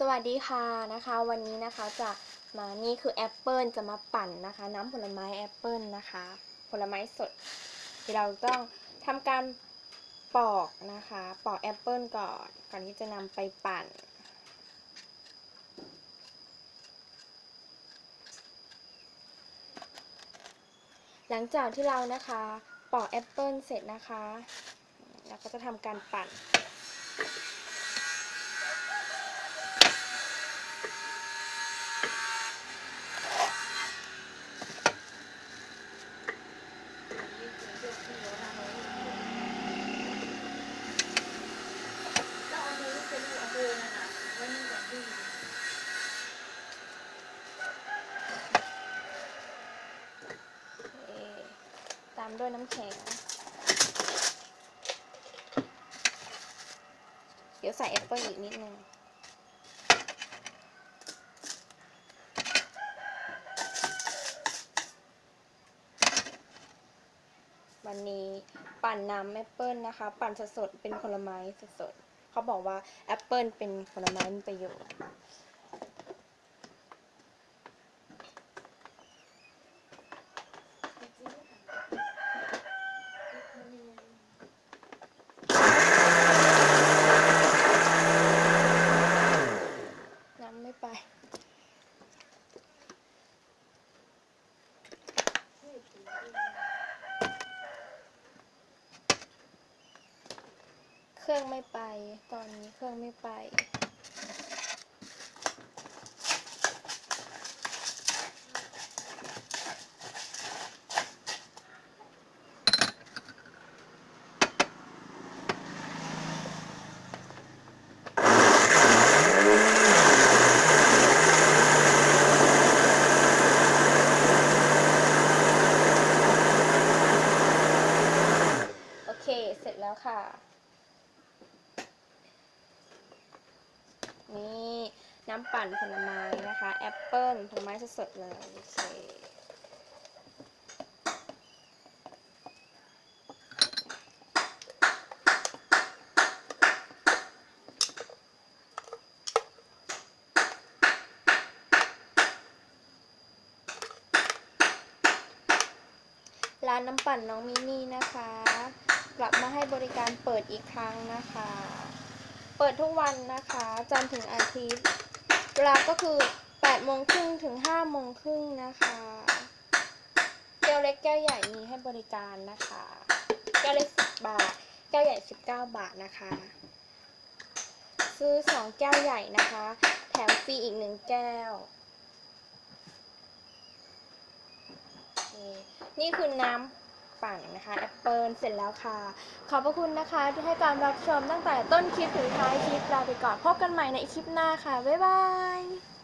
สวัสดีค่ะนะคะ วันนี้นะคะจะมานี่คือแอปเปิลจะมาปั่นนะคะ น้ำผลไม้แอปเปิลนะคะ ผลไม้สดที่เราต้องทำการปอกนะคะ ปอกแอปเปิลก่อนก่อนที่จะนำไปปั่น หลังจากที่เรานะคะ ปอกแอปเปิลเสร็จนะคะ เราก็จะทำการปั่น เอ่อตามด้วยน้ำแข็ง เดี๋ยวใส่แอปเปิลอีกนิดนึงวันนี้ปั่นน้ำแอปเปิลนะคะ ปั่นสดๆเป็นผลไม้สดๆเขาบอกว่าแอปเปิลเป็นผลไม้มีประโยชน์ำไม่ไป เครื่องไม่ไป ตอนนี้เครื่องไม่ไป โอเค เสร็จแล้วค่ะ นี่น้ำปั่นผลไม้นะคะแอปเปิ้ลผลไม้สดๆเลยโอเคร้านน้ำปั่นน้องมิมี่นะคะ กลับมาให้บริการเปิดอีกครั้งนะคะ เปิดทุกวันนะคะ จันทร์ถึงอาทิตย์ เวลาก็คือ8โมงครึ่งถึง5โมงครึ่งนะคะแก้วเล็กแก้วใหญ่มีให้บริการนะคะ แก้วเล็ก 10 บาท แก้วใหญ่ 19 บาทนะคะ ซื้อ 2 แก้วใหญ่นะคะ แถมฟรีอีก 1 แก้วโอเคนี่คือน้ำั่งนะคะแอปเปิลเสร็จแล้วค่ะ ขอบพระคุณนะคะที่ให้การรับชมตั้งแต่ต้นคลิปถึงท้ายคลิปลาไปก่อนพบกันใหม่ในคลิปหน้าค่ะ บ๊ายบาย